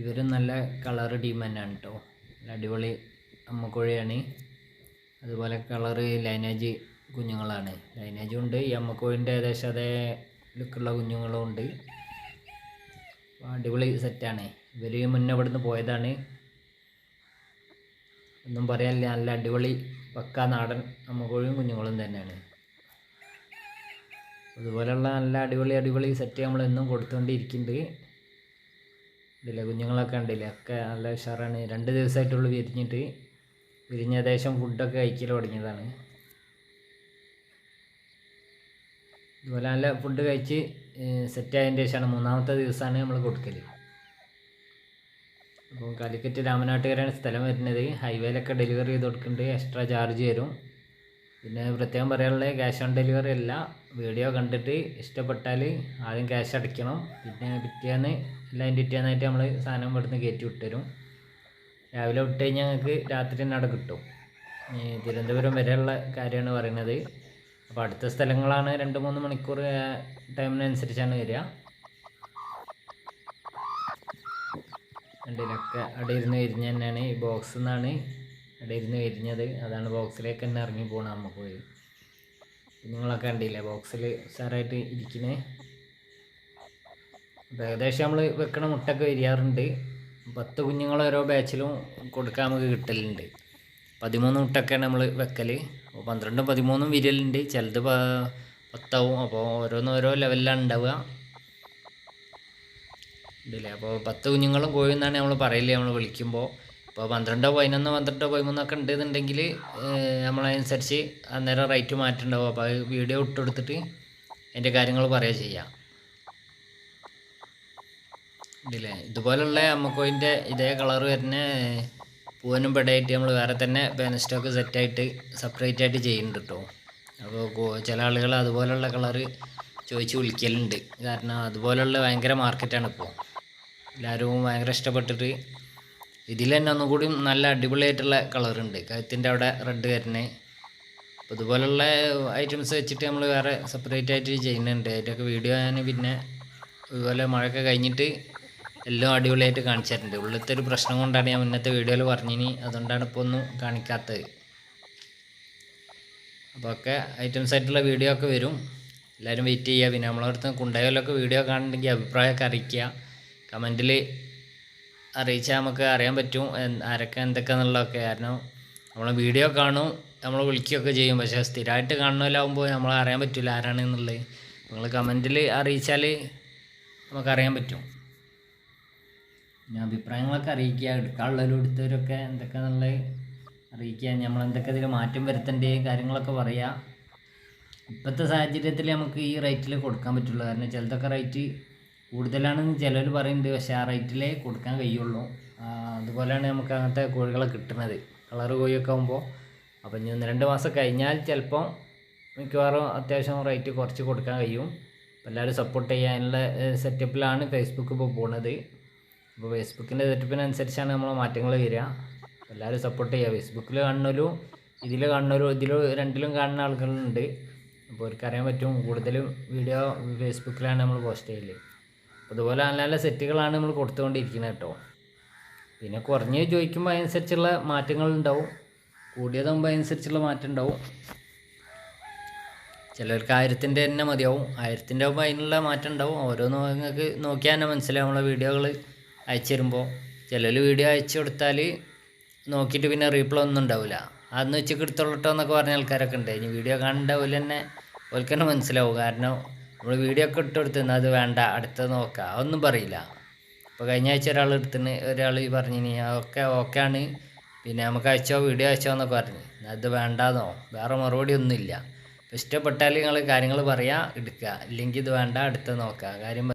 ഇവരും നല്ല colour team തന്നെയാണ് കേട്ടോ അടിപൊളി അമ്മക്കോഴിയാണ് അതുപോലെ കളറ് ലൈനേജ് കുഞ്ഞുങ്ങളാണ്. ലൈനേജും ഉണ്ട്. ഈ അമ്മക്കോഴിന്റെ ഏകദേശം അതേ ലുക്കുള്ള കുഞ്ഞുങ്ങളും ഉണ്ട്. അടിപൊളി സെറ്റാണ് ഇവർ മുന്നേ ഇവിടുന്ന് പോയതാണ്. ഒന്നും പറയാനില്ല. നല്ല അടിപൊളി പക്ക നാടൻ അമ്മക്കോഴിയും കുഞ്ഞുങ്ങളും തന്നെയാണ്. അതുപോലെയുള്ള നല്ല അടിപൊളി അടിപൊളി സെറ്റ് നമ്മൾ എന്നും കൊടുത്തുകൊണ്ടിരിക്കുന്നുണ്ട് ഇതിലെ കുഞ്ഞുങ്ങളൊക്കെ ഉണ്ടല്ലേ ഒക്കെ നല്ല ഉഷാറാണ്. രണ്ട് ദിവസമായിട്ടുള്ളൂ വിരിഞ്ഞിട്ട്. വിരിഞ്ഞ ഏകദേശം ഫുഡൊക്കെ കഴിക്കൽ തുടങ്ങിയതാണ്. ഇതുപോലെ നല്ല ഫുഡ് കഴിച്ച് സെറ്റ് ആയതിന് ശേഷമാണ് മൂന്നാമത്തെ ദിവസമാണ് നമ്മൾ കൊടുക്കൽ അപ്പോൾ കാലിക്കറ്റ് രാമനാട്ടുകരയാണ് സ്ഥലം വരുന്നത്. ഹൈവേയിലൊക്കെ ഡെലിവറി ചെയ്ത് കൊടുക്കുന്നുണ്ട് എക്സ്ട്രാ ചാർജ് വരും. പിന്നെ പ്രത്യേകം പറയാനുള്ളത് ക്യാഷ് ഓൺ ഡെലിവറി അല്ല. വീഡിയോ കണ്ടിട്ട് ഇഷ്ടപ്പെട്ടാൽ ആദ്യം ക്യാഷ് അടയ്ക്കണം. പിന്നെ പിറ്റേന്ന് എല്ലാം പിറ്റേന്നായിട്ട് നമ്മൾ സാധനം ഇവിടുന്ന് കയറ്റി വിട്ടുതരും. രാവിലെ വിട്ട് കഴിഞ്ഞാൽ ഞങ്ങൾക്ക് രാത്രി തന്നെ അവിടെ കിട്ടും. തിരുവനന്തപുരം വരെയുള്ള കാര്യമാണ് പറയുന്നത്. അപ്പോൾ അടുത്ത സ്ഥലങ്ങളാണ് രണ്ട് മൂന്ന് മണിക്കൂർ ടൈമിനനുസരിച്ചാണ് വരിക. രണ്ടിലൊക്കെ അവിടെ ഇരുന്ന് വിരിഞ്ഞ തന്നെയാണ് ഈ ബോക്സിൽ നിന്നാണ് അവിടെ ഇരുന്ന് വിരിഞ്ഞത് അതാണ് ബോക്സിലേക്ക് തന്നെ ഇറങ്ങി പോകണം നമുക്ക് പോയി. നിങ്ങളൊക്കെ കണ്ടില്ലേ ബോക്സിൽ സാറായിട്ട് ഇരിക്കണേ? ഏകദേശം നമ്മൾ വെക്കണ മുട്ടൊക്കെ വരിയാറുണ്ട് പത്ത് കുഞ്ഞുങ്ങൾ ഓരോ ബാച്ചിലും കൊടുക്കാൻ നമുക്ക് കിട്ടലുണ്ട്. പതിമൂന്ന് മുട്ടൊക്കെയാണ് നമ്മൾ വെക്കൽ അപ്പോൾ പന്ത്രണ്ടും പതിമൂന്നും വിരലുണ്ട്. ചിലത് പത്താവും. അപ്പോൾ ഓരോന്നും ഓരോ ലെവലിലാണ് ഉണ്ടാവുക ഉണ്ടല്ലേ അപ്പോൾ പത്ത് കുഞ്ഞുങ്ങളും കോഴി എന്നാണ് നമ്മൾ പറയില്ലേ നമ്മൾ വിളിക്കുമ്പോൾ ഇപ്പോൾ പന്ത്രണ്ടോ പതിനൊന്നോ പന്ത്രണ്ടോ പതിമൂന്നൊക്കെ ഉണ്ടെന്നുണ്ടെങ്കിൽ നമ്മളതനുസരിച്ച് അന്നേരം റേറ്റ് മാറ്റുണ്ടാവും. അപ്പോൾ വീഡിയോ ഇട്ടെടുത്തിട്ട് എന്റെ കാര്യങ്ങൾ പറയുക ചെയ്യാം. ഇല്ലേ ഇതുപോലുള്ള അമ്മക്കോയിന്റെ ഇതേ കളർ വരുന്ന പൂവനും പെടയായിട്ട് നമ്മൾ വേറെ തന്നെ പേന സ്റ്റോക്ക് സെറ്റായിട്ട് സെപ്പറേറ്റ് ആയിട്ട് ചെയ്യുന്നുണ്ട് കേട്ടോ അപ്പോൾ ചില ആളുകൾ അതുപോലുള്ള കളറ് ചോദിച്ച് വിളിക്കലുണ്ട്. കാരണം അതുപോലുള്ള ഭയങ്കര മാർക്കറ്റാണ് ഇപ്പോൾ എല്ലാവരും ഭയങ്കര ഇഷ്ടപ്പെട്ടിട്ട് ഇതിൽ തന്നെ ഒന്നും കൂടി നല്ല അടിപൊളിയായിട്ടുള്ള കളറുണ്ട്. കഴുത്തിന്റെ അവിടെ റെഡ് വരുന്നത്. അപ്പോൾ ഇതുപോലുള്ള ഐറ്റംസ് വെച്ചിട്ട് നമ്മൾ വേറെ സെപ്പറേറ്റ് ആയിട്ട് ചെയ്യുന്നുണ്ട്. അതിന്റെയൊക്കെ വീഡിയോ ഞാൻ പിന്നെ ഇതുപോലെ മഴയൊക്കെ കഴിഞ്ഞിട്ട് എല്ലാം അടിപൊളിയായിട്ട് കാണിച്ചിട്ടുണ്ട് ഉള്ളിലത്തെ ഒരു പ്രശ്നം കൊണ്ടാണ് ഞാൻ മുന്നത്തെ വീഡിയോയിൽ പറഞ്ഞിനി. അതുകൊണ്ടാണ് ഇപ്പോൾ ഒന്നും കാണിക്കാത്തത്. അപ്പോൾ ഒക്കെ ഐറ്റംസ് ആയിട്ടുള്ള വീഡിയോ ഒക്കെ വരും. എല്ലാവരും വെയിറ്റ് ചെയ്യുക. പിന്നെ നമ്മളടുത്ത് കുണ്ടായാലൊക്കെ വീഡിയോ കാണുന്നുണ്ടെങ്കിൽ അഭിപ്രായമൊക്കെ അറിയിക്കുക. കമന്റിൽ അറിയിച്ചാൽ നമുക്ക് അറിയാൻ പറ്റും ആരൊക്കെ എന്തൊക്കെയാണെന്നുള്ളതൊക്കെ കാരണം നമ്മൾ വീഡിയോ കാണും നമ്മൾ വിളിക്കുകയൊക്കെ ചെയ്യും. പക്ഷേ സ്ഥിരമായിട്ട് കാണുന്നതിലാവുമ്പോൾ നമ്മൾ അറിയാൻ പറ്റില്ല ആരാണെന്നുള്ളത്. നിങ്ങൾ കമന്റിൽ അറിയിച്ചാൽ നമുക്കറിയാൻ പറ്റും. പിന്നെ അഭിപ്രായങ്ങളൊക്കെ അറിയിക്കുക എടുക്കാനുള്ളവരും എടുത്തവരൊക്കെ എന്തൊക്കെയാണെന്നുള്ളത് അറിയിക്കുക. നമ്മൾ എന്തൊക്കെ ഇതിൽ മാറ്റം വരുത്തേണ്ട കാര്യങ്ങളൊക്കെ പറയുക ഇപ്പോഴത്തെ സാഹചര്യത്തിൽ നമുക്ക് ഈ റേറ്റിൽ കൊടുക്കാൻ പറ്റുള്ളൂ. കാരണം ചിലതൊക്കെ റേറ്റ് കൂടുതലാണെന്ന് ചിലർ പറയുന്നുണ്ട് പക്ഷേ ആ റേറ്റിലേ കൊടുക്കാൻ കഴിയുള്ളൂ. അതുപോലെയാണ് നമുക്ക് അങ്ങനത്തെ കോഴികളെ കിട്ടുന്നത് കളർ കോഴിയൊക്കെ ആകുമ്പോൾ അപ്പോൾ ഇനി ഒന്ന് രണ്ട് മാസം കഴിഞ്ഞാൽ ചിലപ്പോൾ മിക്കവാറും അത്യാവശ്യം റേറ്റ് കുറച്ച് കൊടുക്കാൻ കഴിയും. എല്ലാവരും സപ്പോർട്ട് ചെയ്യാനുള്ള സെറ്റപ്പിലാണ് ഫേസ്ബുക്ക് ഇപ്പോൾ പോകുന്നത് അപ്പോൾ ഫേസ്ബുക്കിന്റെ സെറ്റപ്പിനനുസരിച്ചാണ് നമ്മൾ മാറ്റങ്ങൾ വരിക. എല്ലാവരും സപ്പോർട്ട് ചെയ്യുക. ഫേസ്ബുക്കിൽ കാണുന്നവരും ഇതിൽ കാണുന്നവരും ഇതിൽ രണ്ടിലും കാണുന്ന ആളുകളുണ്ട് അപ്പോൾ അവർക്ക് അറിയാൻ പറ്റും കൂടുതലും വീഡിയോ ഫേസ്ബുക്കിലാണ് നമ്മൾ പോസ്റ്റ് ചെയ്യൽ. അതുപോലെ നല്ല നല്ല സെറ്റുകളാണ് നമ്മൾ കൊടുത്തുകൊണ്ടിരിക്കുന്നത് കേട്ടോ. പിന്നെ കുറഞ്ഞ് ചോദിക്കുമ്പോൾ അതിനനുസരിച്ചുള്ള മാറ്റങ്ങൾ ഉണ്ടാവും. കൂടിയതാകുമ്പോൾ അതിനനുസരിച്ചുള്ള മാറ്റം ഉണ്ടാവും. ചിലർക്ക് ആയിരത്തിന്റെ തന്നെ മതിയാവും. ആയിരത്തിന്റെ ആകുമ്പോൾ അതിനുള്ള മാറ്റം ഉണ്ടാവും. ഓരോന്ന് നിങ്ങൾക്ക് നോക്കിയാൽ തന്നെ മനസ്സിലാവും നമ്മളെ വീഡിയോകൾ അയച്ചു തരുമ്പോൾ ചിലർ വീഡിയോ അയച്ചു കൊടുത്താൽ നോക്കിയിട്ട് പിന്നെ റീപ്ലൈ ഒന്നും ഉണ്ടാവില്ല അന്ന് വെച്ചിട്ട് എടുത്തോളട്ടോ എന്നൊക്കെ പറഞ്ഞ ആൾക്കാരൊക്കെ ഉണ്ട്. ഇനി വീഡിയോ കാണേണ്ട പോലെ തന്നെ ഓൽക്കന്നെ മനസ്സിലാവും. കാരണം നമ്മൾ വീഡിയോ ഒക്കെ ഇട്ട് കൊടുത്തുന്ന അത് വേണ്ട അടുത്ത നോക്കാം. ഒന്നും പറയില്ല. അപ്പോൾ കഴിഞ്ഞ ആഴ്ച ഒരാൾ എടുത്തിന് ഒരാൾ പറഞ്ഞിനി ഒക്കെ ഓക്കെ ആണ്. പിന്നെ നമുക്ക് അയച്ചോ വീഡിയോ അയച്ചോ എന്നൊക്കെ പറഞ്ഞു. അത് വേണ്ടാന്നോ? വേറെ മറുപടി ഒന്നുമില്ല. ഇഷ്ടപ്പെട്ടാൽ നിങ്ങൾ കാര്യങ്ങൾ പറയുക എടുക്കുക ഇല്ലെങ്കിൽ ഇത് വേണ്ട അടുത്ത നോക്കുക കാര്യം